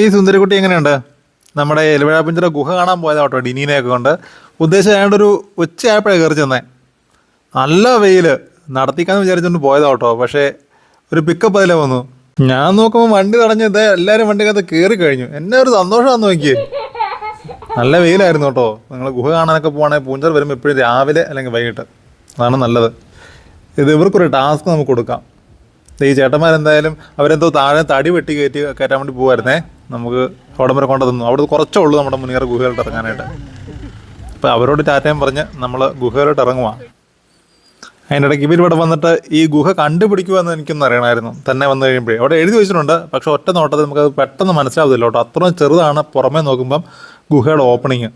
ഈ സുന്ദരിക്കുട്ടി എങ്ങനെയുണ്ട്? നമ്മുടെ എലുവിഴാപ്പിഞ്ചിയുടെ ഗുഹ കാണാൻ പോയതാ കേട്ടോ ഡിനീനെയൊക്കെ കൊണ്ട്. ഉദ്ദേശം ഏതാണ്ട് ഒരു ഉച്ചയായപ്പോഴേ കയറി ചെന്നേ. നല്ല വെയിൽ നടത്തിക്കാന്ന് വിചാരിച്ചുകൊണ്ട് പോയതാ കേട്ടോ പക്ഷേ ഒരു പിക്കപ്പ് അതിലെ വന്നു. ഞാൻ നോക്കുമ്പോൾ വണ്ടി തടഞ്ഞ് ഇതേ എല്ലാവരും വണ്ടിക്കകത്ത് കയറി കഴിഞ്ഞു. എന്നെ ഒരു സന്തോഷമാണെന്ന് നോക്കിയേ. നല്ല വെയിലായിരുന്നു കേട്ടോ. നിങ്ങൾ ഗുഹ കാണാനൊക്കെ പോവാണെങ്കിൽ പൂഞ്ചർ വരുമ്പോൾ എപ്പോഴും രാവിലെ അല്ലെങ്കിൽ വൈകിട്ട്. അതാണ് നല്ലത്. ഇത് ഇവർക്കൊരു ടാസ്ക് നമുക്ക് കൊടുക്കാം. ഈ ചേട്ടന്മാരെന്തായാലും അവരെന്തോ താഴെ തടി വെട്ടി കയറ്റി കയറ്റാൻ വേണ്ടി പോകുമായിരുന്നേ നമുക്ക് അവിടം വരെ കൊണ്ട് തന്നു. അവിടെ കുറച്ചേ ഉള്ളൂ നമ്മുടെ മുനിയറ ഗുഹയിലോട്ട് ഇറങ്ങാനായിട്ട്. അപ്പോൾ അവരോട് ടാറ്റയും പറഞ്ഞ് നമ്മൾ ഗുഹയിലോട്ട് ഇറങ്ങുക അതിന്റെ ഇടയ്ക്ക് ഇവിടെ വന്നിട്ട് ഈ ഗുഹ കണ്ടുപിടിക്കുമെന്ന് എനിക്കൊന്നും അറിയണമായിരുന്നു. തന്നെ വന്നു കഴിയുമ്പോഴേ. അവിടെ എഴുതി വെച്ചിട്ടുണ്ട്. പക്ഷെ ഒറ്റ നോട്ടത്തിൽ നമുക്കത് പെട്ടെന്ന് മനസ്സിലാവത്തില്ല കേട്ടോ. അത്രയും ചെറുതാണ് പുറമേ നോക്കുമ്പം ഗുഹയുടെ ഓപ്പണിങ്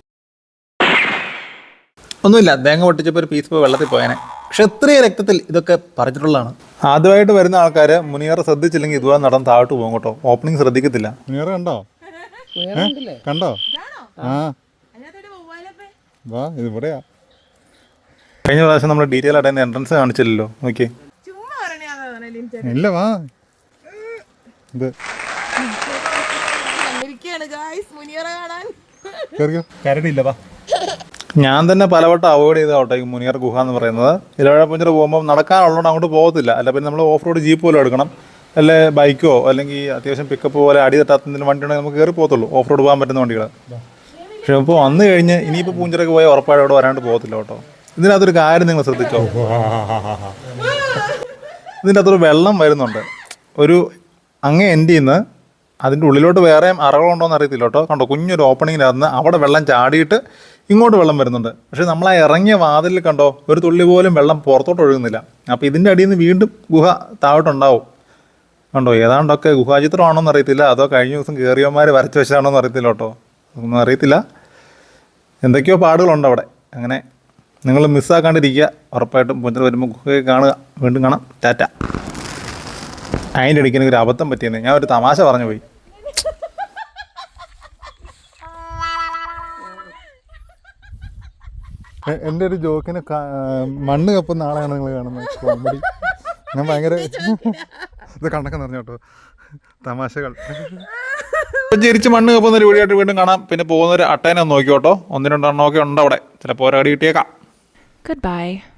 ഒന്നുമില്ല. തേങ്ങ പൊട്ടിച്ചപ്പോൾ ഒരു പീസ് പോയി വെള്ളത്തിൽ പോയേനെ. ക്ഷത്രിയ രക്തത്തിൽ ഇതൊക്കെ പറഞ്ഞിട്ടുള്ളതാണ്. ആദ്യമായിട്ട് വരുന്ന ആൾക്കാര് മുനിയറ ശ്രദ്ധിച്ചില്ലെങ്കിൽ ഇതുപോലെ നടന്ന് താഴോട്ട് പോകും കേട്ടോ. ഓപ്പണിംഗ് ശ്രദ്ധിക്കത്തില്ല. മുനിയറ കണ്ടോ? കണ്ടോ? ആ. വാ ഇത് ഇവിടെയാ. കഴിഞ്ഞ പ്രാവശ്യം നമ്മൾ ഡീറ്റെയിൽ ആയിട്ട് എൻട്രൻസ് കാണിച്ചില്ലല്ലോ. ഓക്കെ ചുമ്മാ പറഞ്ഞാ ലിൻചൻ ഇല്ല വാ. ഇത്. കരടില്ല വാ. ഞാൻ തന്നെ പലവട്ടം അവോയ്ഡ് ചെയ്തോട്ടെ ഈ മുനിയർ ഗുഹ എന്ന് പറയുന്നത്. ഇലവഴ പുഞ്ചർ പോകുമ്പോൾ നടക്കാനുള്ളതുകൊണ്ട് അങ്ങോട്ട് പോകത്തില്ല. അല്ല പിന്നെ നമ്മൾ ഓഫ് റോഡ് ജീപ്പ് പോലും എടുക്കണം. അല്ലെ ബൈക്കോ അല്ലെങ്കിൽ അത്യാവശ്യം പിക്കപ്പ് പോലെ അടി തട്ടാത്ത വണ്ടി ഉണ്ടെങ്കിൽ നമുക്ക് കയറി പോകത്തുള്ളൂ. ഓഫ് റോഡ് പോകാൻ പറ്റുന്ന വണ്ടികൾ പക്ഷെ ഇപ്പോൾ വന്നു കഴിഞ്ഞ് ഇനിയിപ്പോൾ പൂഞ്ചിറക്ക് പോയാൽ ഉറപ്പായിട്ട് അവിടെ വരാണ്ട് പോകത്തില്ല കേട്ടോ. ഇതിനകത്തൊരു കാര്യം നിങ്ങൾ ശ്രദ്ധിച്ചോ? ഇതിന്റെ അകത്തൊരു വെള്ളം വരുന്നുണ്ട്. ഒരു അങ്ങേ എൻഡിൽ നിന്ന് അതിന്റെ ഉള്ളിലോട്ട് വേറെയും അറകളുണ്ടോയെന്ന് അറിയത്തില്ല കേട്ടോ. കണ്ടോ കുഞ്ഞൊരു ഓപ്പണിങ്ങിനകത്ത് അവിടെ വെള്ളം ചാടിയിട്ട് ഇങ്ങോട്ട് വെള്ളം വരുന്നുണ്ട്. പക്ഷേ നമ്മൾ ആ ഇറങ്ങിയ വാതിലിൽ കണ്ടോ ഒരു തുള്ളി പോലും വെള്ളം പുറത്തോട്ട് ഒഴുകുന്നില്ല. അപ്പോൾ ഇതിന്റെ അടിയിൽ നിന്ന് വീണ്ടും ഗുഹ താഴോട്ടുണ്ടാവും. കണ്ടോ ഏതാണ്ടൊക്കെ ഗുഹാചിത്രമാണോ എന്ന് അറിയത്തില്ല. അതോ കഴിഞ്ഞ ദിവസം കയറിയവന്മാർ വരച്ച് വെച്ചതാണോ എന്ന് അറിയത്തില്ല കേട്ടോ. ഒന്നും അറിയത്തില്ല. എന്തൊക്കെയോ പാടുകളുണ്ട് അവിടെ. അങ്ങനെ നിങ്ങൾ മിസ്സാക്കാണ്ടിരിക്കുക. ഉറപ്പായിട്ടും പുഞ്ചർ വരുമ്പോൾ ഗുഹയെ കാണുക. വീണ്ടും കാണാം. ടാറ്റ. അതിന്റെ ഇടയ്ക്ക് എനിക്കൊരു അബദ്ധം പറ്റിയെന്ന്. ഞാൻ ഒരു തമാശ പറഞ്ഞു പോയി. എന്റെ ഒരു ജോക്കിന് മണ്ണ് കപ്പുന്ന ആളെയാണ് നിങ്ങൾ കാണുന്നത്. കോമഡി. ഞാൻ ഭയങ്കര ഇത് കണക്കെ നിറഞ്ഞു കേട്ടോ. തമാശകൾ. ജരിച്ച് മണ്ണ് കപ്പുന്ന ഒരു വീഡിയോ വീണ്ടും കാണാം. പിന്നെ പോകുന്ന ഒരു അട്ടേനെ നോക്കിയോട്ടോ ഒന്ന് രണ്ടെണ്ണമൊക്കെ ഉണ്ട് അവിടെ. ചിലപ്പോൾ ഒരടി കിട്ടിയേക്കാം. Goodbye.